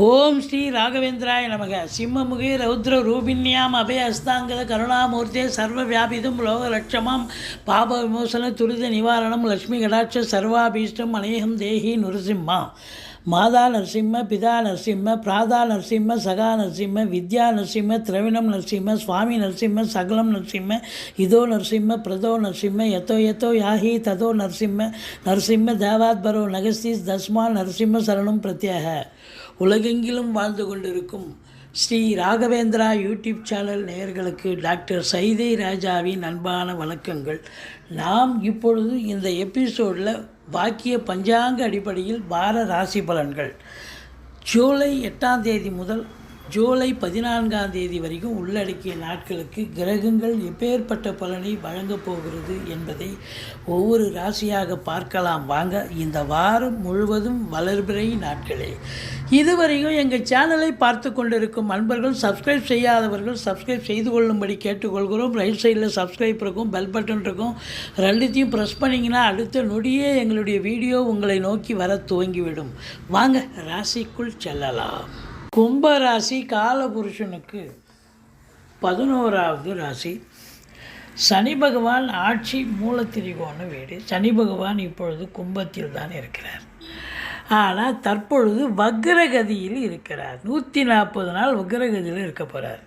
ஓம் ஸ்ரீ ராகவேந்திராய நமக. சிம்மமுகி ரௌத்ர ரூபிண்யாம் அபய அஸ்தாங்கத கருணாமூர்த்தே சர்வ வியாபிதம் லோக லட்சமாம் பாப விமோசன துரித நிவாரணம் லக்ஷ்மி கடாட்ச சர்வாபீஷ்டம் அநேகம் தேகி நுரசிம்மா. மாதா நரசிம்ம பிதா நரசிம்ம பிராதா நரசிம்ம சகா நரசிம்ம வித்யா நரசிம்ம திரவிணம் நரசிம்ம சுவாமி நரசிம்ம சகலம் நரசிம்ம இதோ நரசிம்ம பிரதோ நரசிம்ம எத்தோ எத்தோ யாஹி ததோ நரசிம்ம நரசிம்ம தேவாத்பரோ நகஸ்தீஸ் தஸ்மா நரசிம்ம சரணம் பிரத்யேக. உலகெங்கிலும் வாழ்ந்து கொண்டிருக்கும் ஸ்ரீ ராகவேந்திரா யூடியூப் சேனல் நேயர்களுக்கு டாக்டர் சைதை ராஜாவின் அன்பான வணக்கங்கள். நாம் இப்பொழுது இந்த எபிசோடில் வாக்கிய பஞ்சாங்க அடிப்படையில் வார ராசி பலன்கள். ஜூலை எட்டாம் தேதி முதல் ஜூலை பதினான்காம் தேதி வரைக்கும் உள்ளடக்கிய நாட்களுக்கு கிரகங்கள் எப்பேற்பட்ட பலனை வழங்கப் போகிறது என்பதை ஒவ்வொரு ராசியாக பார்க்கலாம். வாங்க இந்த வாரம் முழுவதும் வளர்பிறை நாட்களே. இதுவரையும் எங்கள் சேனலை பார்த்து கொண்டிருக்கும் அன்பர்கள் சப்ஸ்கிரைப் செய்யாதவர்கள் சப்ஸ்கிரைப் செய்து கொள்ளும்படி கேட்டுக்கொள்கிறோம். ரைட் சைடில் சப்ஸ்கிரைப் இருக்கும் பெல் பட்டன் இருக்கும். ரெண்டுத்தையும் ப்ரெஸ் பண்ணிங்கன்னா அடுத்த நொடியே எங்களுடைய வீடியோ உங்களை நோக்கி வர துவங்கிவிடும். வாங்க ராசிக்குள் செல்லலாம். கும்பராசி காலபுருஷனுக்கு பதினோராவது ராசி. சனி பகவான் ஆட்சி மூலத்திரிகோண வீடு. சனி பகவான் இப்பொழுது கும்பத்தில் தான் இருக்கிறார். ஆனால் தற்பொழுது வக்ரகதியில் இருக்கிறார். நூற்றி நாற்பது நாள் வக்ரகதியில் இருக்க போகிறார்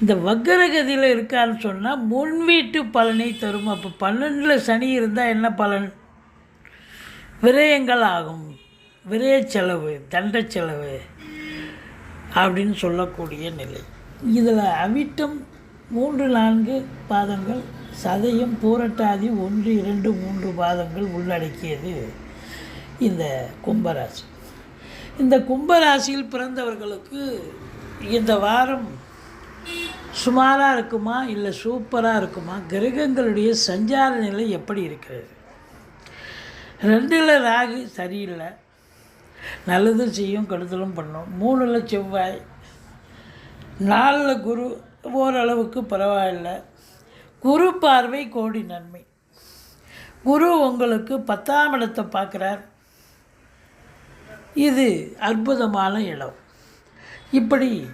இந்த வக்ரகதியில் இருக்கான்னு சொன்னால் முன் வீட்டு பலனை தரும். அப்போ பன்னெண்டில் சனி இருந்தால் என்ன பலன்? விரயங்கள் ஆகும். விரய செலவு தண்ட செலவு. அப்படின்னு சொல்லக்கூடிய நிலை. இதில் அவிட்டம் மூன்று நான்கு பாதங்கள் சதயம் பூரட்டாதி ஒன்று இரண்டு மூன்று பாதங்கள் உள்ளடக்கியது இந்த கும்பராசி. இந்த கும்பராசியில் பிறந்தவர்களுக்கு இந்த வாரம் சுமாராக இருக்குமா இல்லை சூப்பராக இருக்குமா? கிரகங்களுடைய சஞ்சார நிலை எப்படி இருக்கிறது? ரெண்டில் ராகு சரியில்லை நல்லதும் செய்யும் கெடுதலும் பண்ணும். மூணில் செவ்வாய். நாலில் குரு. ஓரளவுக்கு பரவாயில்ல. குரு பார்வை கோடி நன்மை. குரு உங்களுக்கு பத்தாம் இடத்தை பார்க்குறார். இது அற்புதமான இடம். இப்படி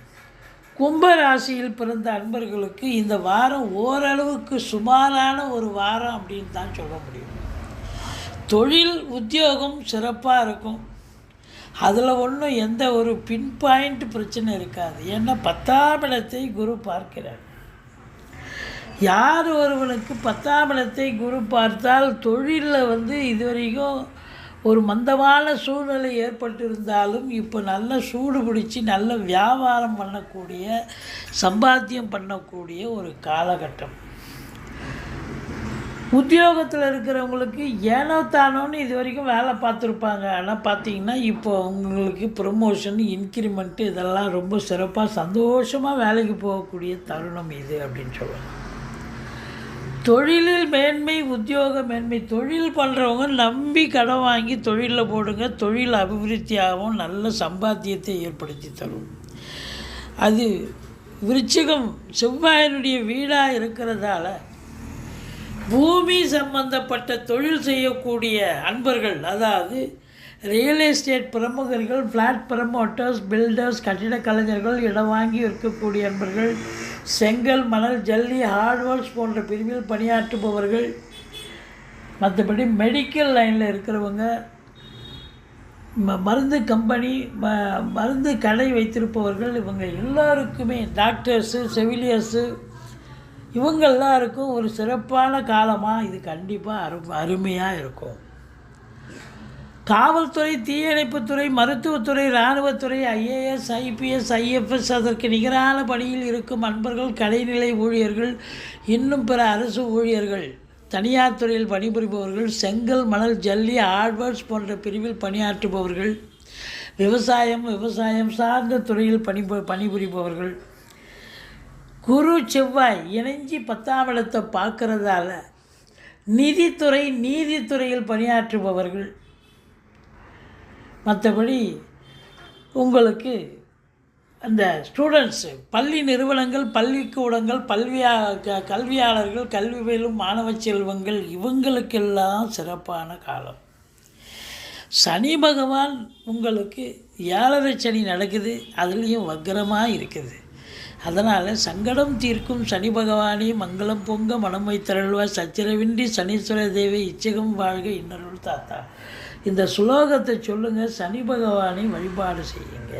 கும்பராசியில் பிறந்த அன்பர்களுக்கு இந்த வாரம் ஓரளவுக்கு சுமாரான ஒரு வாரம் அப்படின்னு தான் சொல்ல முடியும். தொழில் உத்தியோகம் சிறப்பாக இருக்கும். அதில் ஒன்றும் எந்த ஒரு பின் பாயிண்ட் பிரச்சனை இருக்காது. ஏன்னா பத்தாம் இடத்தை குரு பார்க்கிறார். யார் ஒருவனுக்கு பத்தாம் இடத்தை குரு பார்த்தால் தொழிலில் வந்து இதுவரைக்கும் ஒரு மந்தமான சூழ்நிலை ஏற்பட்டிருந்தாலும் இப்போ நல்ல சூடு பிடிச்சி நல்ல வியாபாரம் பண்ணக்கூடிய சம்பாத்தியம் பண்ணக்கூடிய ஒரு காலகட்டம். உத்தியோகத்தில் இருக்கிறவங்களுக்கு ஏனோ தானோன்னு இது வரைக்கும் வேலை பார்த்துருப்பாங்க. ஆனால் பார்த்தீங்கன்னா இப்போ அவங்களுக்கு ப்ரொமோஷன் இன்க்ரிமெண்ட்டு இதெல்லாம் ரொம்ப சிறப்பாக சந்தோஷமாக வேலைக்கு போகக்கூடிய தருணம் இது அப்படின்னு சொல்லுவாங்க. தொழிலில் மேன்மை உத்தியோக மேன்மை தொழில் பண்ணுறவங்க நம்பி கடன் வாங்கி தொழிலில் போடுங்க. தொழில் அபிவிருத்தியாகவும் நல்ல சம்பாத்தியத்தை ஏற்படுத்தி தரும். அது விருச்சிகம் செவ்வாயினுடைய வீடாக இருக்கிறதால பூமி சம்பந்தப்பட்ட தொழில் செய்யக்கூடிய அன்பர்கள் அதாவது ரியல் எஸ்டேட் பிரமுகர்கள் ஃப்ளாட் ப்ரமோட்டர்ஸ் பில்டர்ஸ் கட்டிடக் கலைஞர்கள் இடம் வாங்கி இருக்கக்கூடிய அன்பர்கள் செங்கல் மணல் ஜல்லி ஹார்ட்வேர்ஸ் போன்ற பிரிவில் பணியாற்றுபவர்கள் மற்றபடி மெடிக்கல் லைனில் இருக்கிறவங்க ம மருந்து கம்பெனி ம மருந்து கடை வைத்திருப்பவர்கள் இவங்க எல்லாருக்குமே டாக்டர்ஸு செவிலியர்ஸு இவங்க இருக்கும் ஒரு சிறப்பான காலமாக இது கண்டிப்பாக அரு அருமையாக இருக்கும். காவல்துறை தீயணைப்புத்துறை மருத்துவத்துறை இராணுவத்துறை ஐஏஎஸ் ஐபிஎஸ் ஐஎஃப்எஸ் அதற்கு நிகரான பணியில் இருக்கும் அன்பர்கள் கடைநிலை ஊழியர்கள் இன்னும் பிற அரசு ஊழியர்கள் தனியார் துறையில் பணிபுரிபவர்கள் செங்கல் மணல் ஜல்லி ஹார்ட்வேர்ஸ் போன்ற பிரிவில் பணியாற்றுபவர்கள் விவசாயம் விவசாயம் சார்ந்த துறையில் பணி பணிபுரிபவர்கள் குரு செவ்வாய் இணைஞ்சி பத்தாம் இடத்தை பார்க்கறதால நிதித்துறை நீதித்துறையில் பணியாற்றுபவர்கள். மற்றபடி உங்களுக்கு அந்த ஸ்டூடெண்ட்ஸு பள்ளி நிறுவனங்கள் பள்ளிக்கூடங்கள் பல்வியா க கல்வியாளர்கள் கல்வி பயிலும் மாணவ செல்வங்கள் இவங்களுக்கெல்லாம் சிறப்பான காலம். சனி பகவான் உங்களுக்கு ஏழரை சனி நடக்குது அதுலேயும் வக்கரமாக இருக்குது. அதனால் சங்கடம் தீர்க்கும் சனி பகவானே மங்களம் பொங்க மனம் வைத்தருள்வா. சச்சரவின்றி சனீஸ்வர தேவி இச்சகம் வாழ்க இன்னருள் தாத்தா. இந்த சுலோகத்தை சொல்லுங்கள் சனி பகவானை வழிபாடு செய்யுங்க.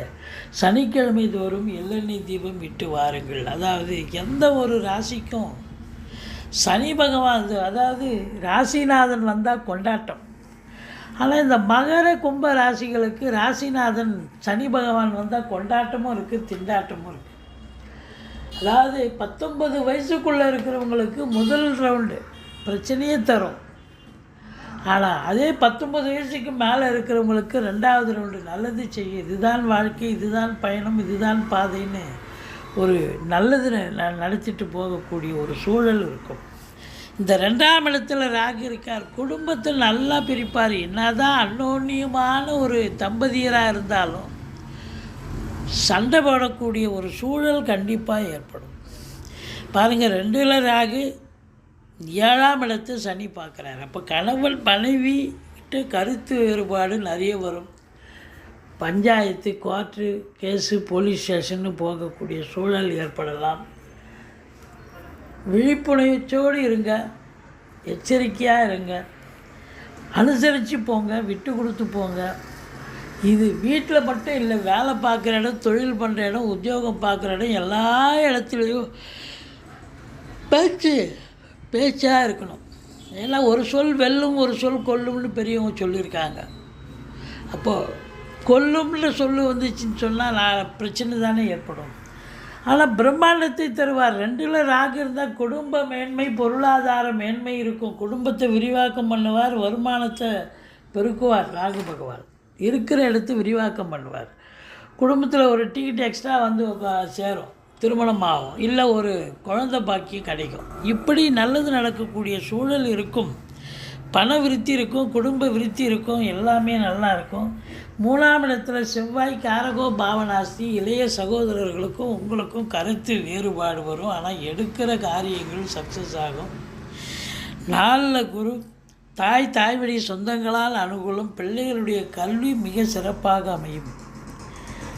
சனிக்கிழமை தோறும் எள்ளெண்ணெய் தீபம் விட்டு வாருங்கள். அதாவது எந்த ஒரு ராசிக்கும் சனி பகவான் அதாவது ராசிநாதன் வந்தால் கொண்டாட்டம். ஆனால் இந்த மகர கும்ப ராசிகளுக்கு ராசிநாதன் சனி பகவான் வந்தால் கொண்டாட்டமும் இருக்குது திண்டாட்டமும் இருக்குது அதாவது பத்தொன்பது வயசுக்குள்ளே இருக்கிறவங்களுக்கு முதல் ரவுண்டு பிரச்சனையே தரும். ஆனால் அதே பத்தொன்பது வயசுக்கு மேலே இருக்கிறவங்களுக்கு ரெண்டாவது ரவுண்டு நல்லது செய்யும் இதுதான் வாழ்க்கை இதுதான் பயணம் இதுதான் பாதைன்னு ஒரு நல்லது ந- நடத்திட்டு போகக்கூடிய ஒரு சூழல் இருக்கும். இந்த ரெண்டாம் இடத்துல ராகு இருக்கார் குடும்பத்தை நல்லா பிரிப்பார். என்னதான் அன்னோன்யமான ஒரு தம்பதியராக இருந்தாலும் சண்டை போடக்கூடிய ஒரு சூழல் கண்டிப்பாக ஏற்படும். பாருங்கள் ரெண்டுல ராகு ஏழாம் இடத்து சனி பார்க்குறாரு. அப்போ கணவன் மனைவி கிட்ட கருத்து வேறுபாடு நிறைய வரும். பஞ்சாயத்து கோர்ட்டு கேஸு போலீஸ் ஸ்டேஷன்னு போகக்கூடிய சூழல் ஏற்படலாம். விழிப்புணர்ச்சியோடு இருங்க. எச்சரிக்கையாக இருங்க. அனுசரித்து போங்க விட்டு கொடுத்து போங்க. இது வீட்டில் மட்டும் இல்லை வேலை பார்க்குற இடம் தொழில் பண்ணுற இடம் உத்தியோகம் பார்க்குற இடம் எல்லா இடத்துலையும் பேச்சு பேச்சாக இருக்கணும். ஏன்னா ஒரு சொல் வெல்லும் ஒரு சொல் கொல்லும்னு பெரியவங்க சொல்லியிருக்காங்க. அப்போது கொல்லும்னு சொல்லு வந்துச்சுன்னு சொன்னால் நான் பிரச்சனை தானே ஏற்படும். ஆனால் பிரம்மாண்டத்தை தருவார். ரெண்டில் ராகு இருந்தால் குடும்ப மேன்மை பொருளாதார மேன்மை இருக்கும். குடும்பத்தை விரிவாக்கம் பண்ணுவார் வருமானத்தை பெருக்குவார் ராகு பகவான். இருக்கிற இடத்து விரிவாக்கம் பண்ணுவார். குடும்பத்தில் ஒரு டிக்கெட் எக்ஸ்ட்ரா வந்து உக்கா- சேரும். திருமணம் ஆகும் இல்லை ஒரு குழந்தை பாக்கியம் கிடைக்கும். இப்படி நல்லது நடக்கக்கூடிய சூழல் இருக்கும். பண விருத்தி இருக்கும் குடும்ப விருத்தி இருக்கும் எல்லாமே நல்லா இருக்கும். மூணாம் இடத்துல செவ்வாய் காரகோ பாவனாஸ்தி இளைய சகோதரர்களுக்கும் உங்களுக்கும் கருத்து வேறுபாடு வரும். ஆனால் எடுக்கிற காரியங்கள் சக்ஸஸ் ஆகும். நாளில் குரு தாய் தாய் வழி சொந்தங்களால் அனுகூலம் பிள்ளைகளுடைய கல்வி மிக சிறப்பாக அமையும்.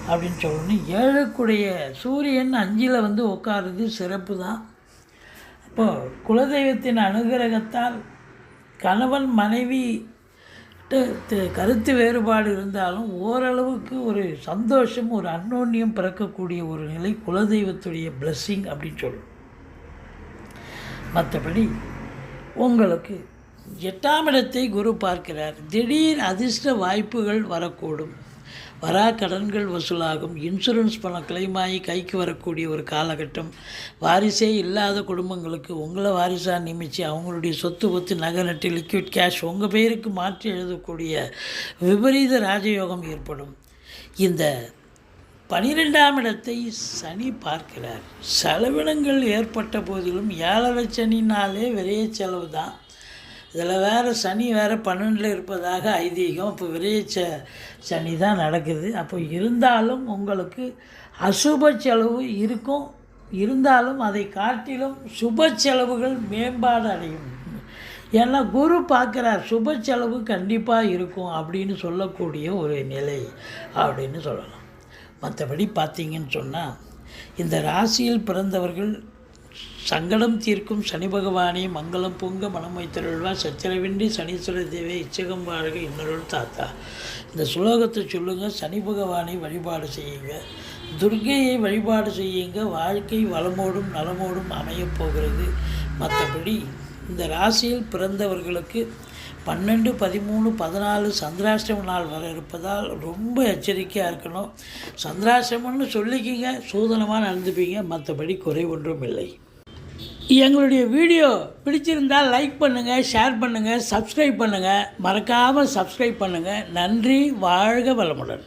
அப்படின்னு சொல்லணும். ஏழுக்குடைய சூரியன் அஞ்சில் வந்து உட்காருது சிறப்பு தான் அப்போது குலதெய்வத்தின் அனுகிரகத்தால் கணவன் மனைவி கருத்து வேறுபாடு இருந்தாலும் ஓரளவுக்கு ஒரு சந்தோஷம் ஒரு அன்னோன்யம் பிறக்கக்கூடிய ஒரு நிலை குலதெய்வத்துடைய பிளஸ்ஸிங் அப்படின்னு சொல்லணும் மற்றபடி உங்களுக்கு எட்டாம் இடத்தை குரு பார்க்கிறார். திடீர் அதிர்ஷ்ட வாய்ப்புகள் வரக்கூடும். வரா கடன்கள் வசூலாகும். இன்சூரன்ஸ் பணம் கிளைமாயி கைக்கு வரக்கூடிய ஒரு காலகட்டம். வாரிசே இல்லாத குடும்பங்களுக்கு உங்களை வாரிசாக நியமித்து அவங்களுடைய சொத்து ஒத்து நகை நட்டு லிக்விட் கேஷ் உங்கள் பேருக்கு மாற்றி எழுதக்கூடிய விபரீத ராஜயோகம் ஏற்படும். இந்த பனிரெண்டாம் இடத்தை சனி பார்க்கிறார். செலவினங்கள் ஏற்பட்ட போதிலும் ஏழரை சனினாலே விரைய செலவு தான் இதில் வேறு சனி வேறு பன்னெண்டில் இருப்பதாக ஐதீகம் இப்போ விரைய ச சனி தான் நடக்குது. அப்போ இருந்தாலும் உங்களுக்கு அசுப செலவு இருக்கும். இருந்தாலும் அதை காட்டிலும் சுப செலவுகள் மேம்பாடு அடையும். ஏன்னா குரு பார்க்குறார் சுப செலவு கண்டிப்பாக இருக்கும் அப்படின்னு சொல்லக்கூடிய ஒரு நிலை அப்படின்னு சொல்லலாம். மற்றபடி பார்த்தீங்கன்னு சொன்னால் இந்த ராசியில் பிறந்தவர்கள் சங்கடம் தீர்க்கும் சனி பகவானே மங்களம் பொங்க மனம் வைத்தருள்வா சச்சரவின்றி சனீஸ்வர தேவை இச்சகம் வாழ்க இன்னொருள் தாத்தா. இந்த சுலோகத்தை சொல்லுங்கள் சனி பகவானை வழிபாடு செய்யுங்க. துர்க்கையை வழிபாடு செய்யுங்க. வாழ்க்கை வளமோடும் நலமோடும் அமையப் போகிறது. மற்றபடி இந்த ராசியில் பிறந்தவர்களுக்கு பன்னெண்டு பதிமூணு பதினாலு சந்திராஷ்டம நாள் வர இருப்பதால் ரொம்ப எச்சரிக்கையாக இருக்கணும். சந்திராஷ்டமம்னு சொல்லிக்கிங்க சூதனமாக நடந்துப்பீங்க மற்றபடி குறை ஒன்றும் இல்லை. எங்களுடைய வீடியோ பிடிச்சிருந்தால் லைக் பண்ணுங்கள் ஷேர் பண்ணுங்கள் சப்ஸ்கிரைப் பண்ணுங்கள் மறக்காமல் சப்ஸ்கிரைப் பண்ணுங்கள் நன்றி வாழ்க வளமுடன்.